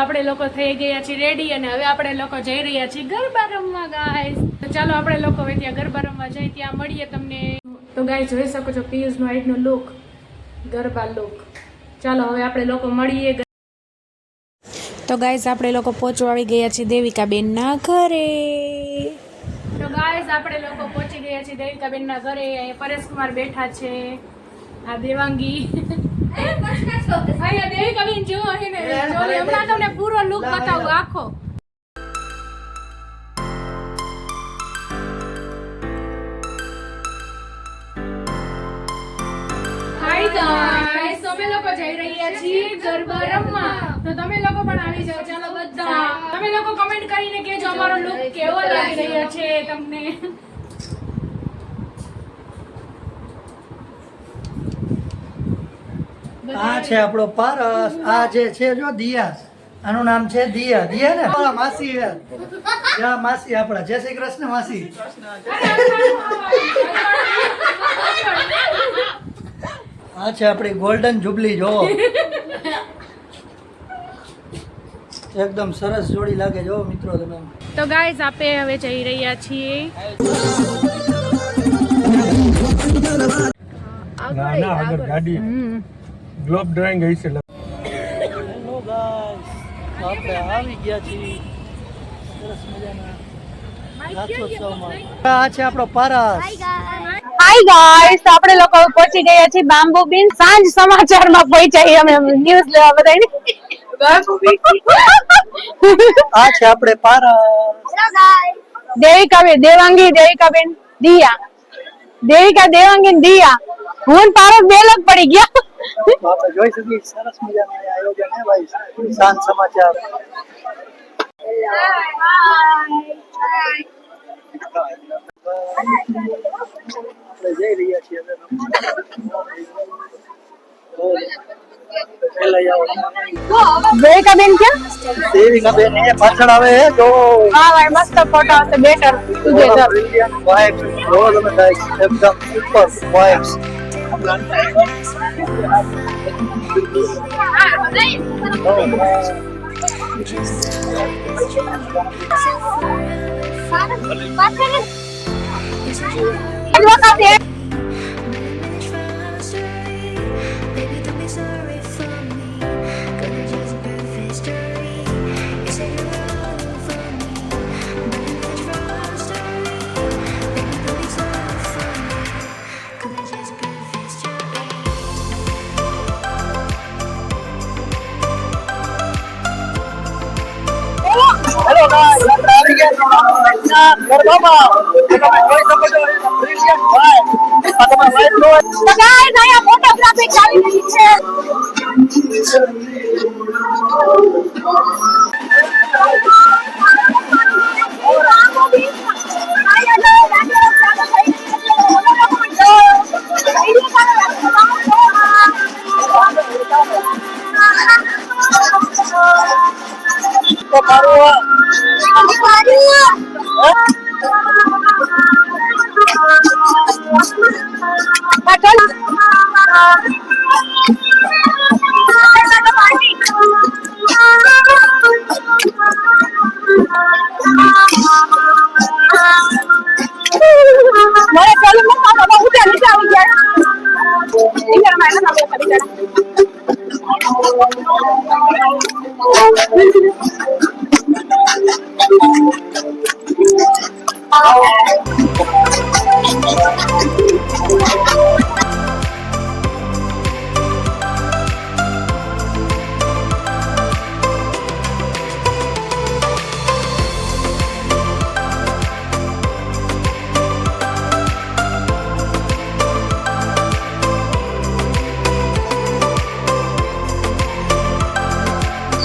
આપણે લોકો થઈ ગયા છીએ રેડી અને હવે આપણે લોકો જઈ રહ્યા છીએ ગરબા રમવા ગાઈસ તો ચાલો આપણે લોકો હવે ત્યાં ગરબા રમવા જઈએ ત્યાં મળીએ તમને. તો ગાય જોઈ શકો છો પિયુષનો હાઈટનો લુક ગરબા લુક ચાલો હવે આપણે લોકો મળીએ તો ગાઈસ આપણે લોકો પહોંચવા આવી ગયા છીએ દેવિકાબેનના ઘરે. તો ગાઈસ આપણે લોકો પહોંચી ગયા છીએ દેવિકાબેનના ઘરે. પરેશકુમાર બેઠા છે. આ દેવાંગી. અહીંયા દેવિકાબેન જો અહીં ને જો ને, હમણાં તમને પૂરો લુક બતાવું આખો. હાય ગાઈસ લોકો જઈ રહ્યા છીએ ગરબા રમવા. તો તમે લોકો પણ આવી જાઓ. ચાલો બધા. તમે લોકો કમેન્ટ કરીને કેજો અમારો લુક કેવો લાગી રહ્યો છે તમને. આ છે આપણો પારસ. આ જે છે જો દિયા આનું નામ છે દિયા. દિયા ને? આપણા માસી છે માસી આપણા. જય શ્રી કૃષ્ણ માસી. આ છે આપણી ગોલ્ડન જુબલી જો. એકદમ સરસ જોડી લાગે જો મિત્રો તમે. તો ગાઈસ આપે હવે જઈ રહ્યા છીએ. ના ના આગળ ગાડી. ગ્લોબ ડ્રોઈંગ હશે હેલો ગાઈસ આપણે આવી ગયા છીએ. સરસ મજાના આ છે આપણો પારસ. હાય ગાઈસ આપણે લોકો પહોંચી ગયા છીએ બાંબુ બીન સાંજ સમાચારમાં પહોંચ્યા અમે. ન્યૂઝ લેવા બધાને. આ છે આપણે પારસ. દેવિકાબેન દેવાંગી દેવિકાબેન દિયા. દેવિકા દેવાંગી દિયા. હું પારસ બે અલગ પડી ગયા. જોઈ શકીએ સરસ મજાનું આ આયોજન હે ભાઈ. શાંત સમાચાર. આપણે જઈ રહ્યા છીએ હવે. પેલા આવો. દેવિકાબેન ક્યાં? દેવિકા બેન એ પાછળ આવે હે જો. હા ભાઈ મસ્ત ફોટો આવશે બેટર. Together brilliant vibes. જો તમે guys એકદમ સુપર Terima kasih. ફોટોગ્રાફી ચાલી રહી છે માં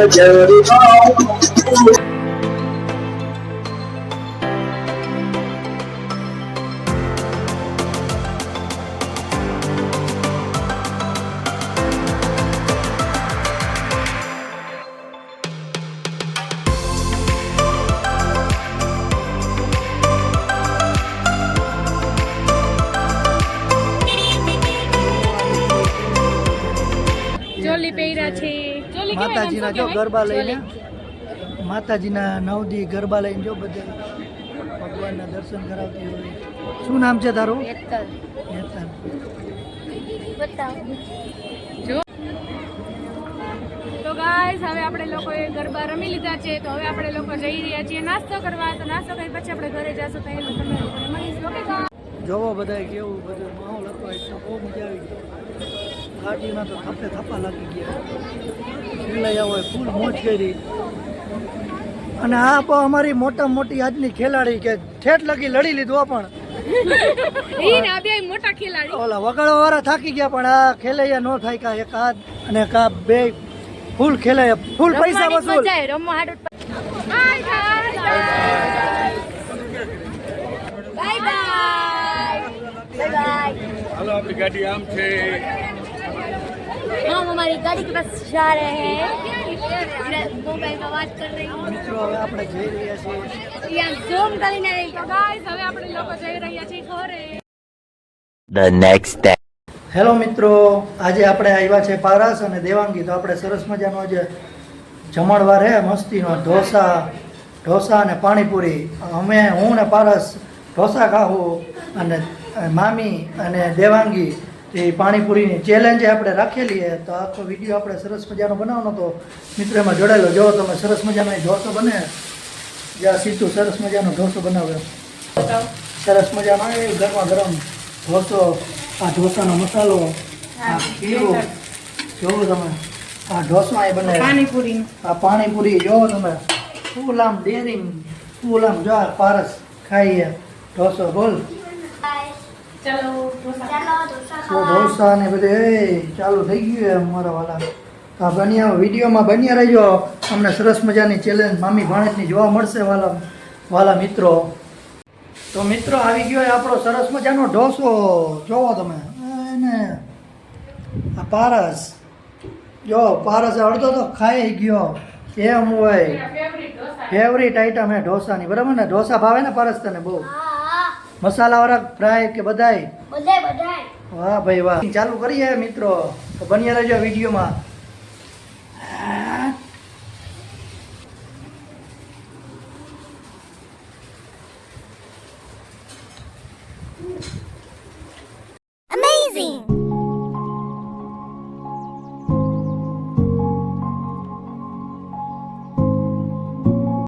ચોલી પહેર્યા છે ચોલી કેવાય માતાજીના જો ગરબા લઈને. માતાજીના નવદી ગરબા લઈને જો બધે ભગવાનના દર્શન કરાવતી હોય. શું નામ છે તારું? હેતલ. જો. તો ગાઈસ હવે આપણે લોકોએ ગરબા રમી લીધા છે તો હવે આપણે લોકો જઈ રહ્યા છીએ નાસ્તો કરવા. તો નાસ્તો કરી પછી આપણે ઘરે જશું તો એ લોકો મળીશું ઓકે જોવો બધા કેવું બધું માહોલ હતો એટલે બહુ મજા આવી ગઈ ગાડીમાં તો થપ્પે થપ્પા લાગી ગયા. ખેલાયા હોય ફૂલ મોજ કરી. અને આ પણ અમારી મોટા મોટી આજની ખેલાડી કે ઠેઠ લગી લડી લીધું પણ. ઈ ને આ બે મોટા ખેલાડી. ઓલા વગાડવા વાળા થાકી ગયા પણ આ ખેલૈયા નો થાય કા એક હાથ અને કા બે ફૂલ ખેલાયા ફૂલ પૈસા વસૂલ. બાય. હાલો આપણી ગાડી આમ છે. हम हमारी गाड़ी के पास जा रहे हैं। મોબાઈલમાં વાત કરી મિત્રો નેક્સ્ટ ડે હેલો મિત્રો આજે આપણે આવ્યા છે પારસ અને દેવાંગી. તો આપણે સરસ મજાનો જે જમણવાર હે મસ્તીનો ઢોસા ઢોસા અને પાણીપુરી. અમે હું ને પારસ ઢોસા ખાવું અને મામી અને દેવાંગી એ પાણીપુરીની ચેલેન્જ આપણે રાખેલી છે. તો આખો વીડિયો આપણે સરસ મજાનો બનાવવાનો તો મિત્રો એમાં જોડાયેલો જો તમે સરસ મજાનો એ ઢોસો બને. જ્યાં સીધું સરસ મજાનો ઢોસો બનાવે. સરસ મજાનો એ ગરમા ગરમ ઢોસો. આ ઢોસાનો મસાલો. આ ખીરું. જોવો તમે. આ ઢોસમાં એ બને. પાણીપુરી આ પાણીપુરી જોવો તમે. ફૂલ આમ ડેરિંગ ફૂલ આમ જો પારસ ખાઈએ. ઢોસો બોલ ચલો ઢોસા. ને બધું એ ચાલુ થઈ ગયું અમારા વાલા આ બન્યા વિડીયોમાં બન્યા રહેજો. અમને સરસ મજાની ચેલેન્જ મામી ભાણેજની જોવા મળશે વાલા વાલા મિત્રો. તો મિત્રો આવી ગયો આપણો સરસ મજાનો ઢોસો. જોવો તમે. એને આ પારસ. જો પારસ અડધો તો ખાઈ ગયો. એમ હોય? ફેવરિટ આઈટમ હે ઢોસાની. બરાબર ને? ઢોસા ભાવે ને પારસ તને બહુ? મસાલાવાળા ફ્રાય કે બધાય? બધાય બધાય. વાહ ભાઈ વાહ. ચાલુ કરીએ મિત્રો. તો બન્યા રહેજો વિડીયોમાં.